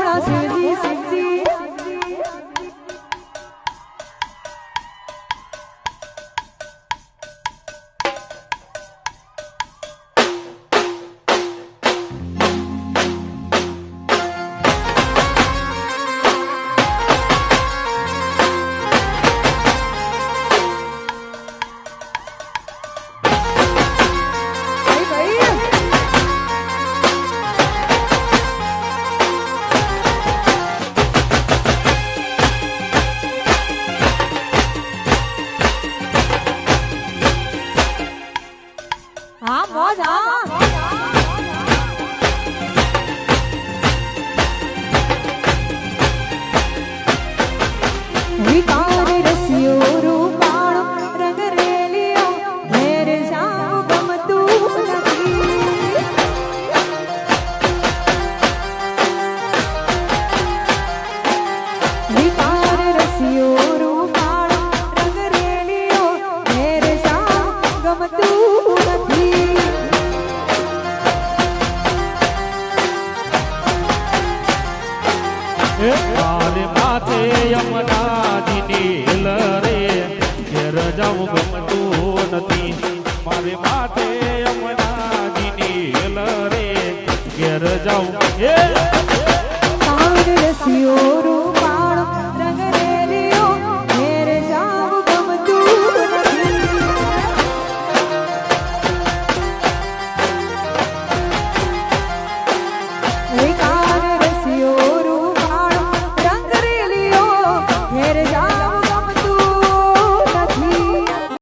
我想要一个 સાથે યમુનાજીની હેલ રે. ઘેર જવું ગમતું નથી. મારે માથે યમુનાજીની હેલ રે. ઘેર જવું રસિયો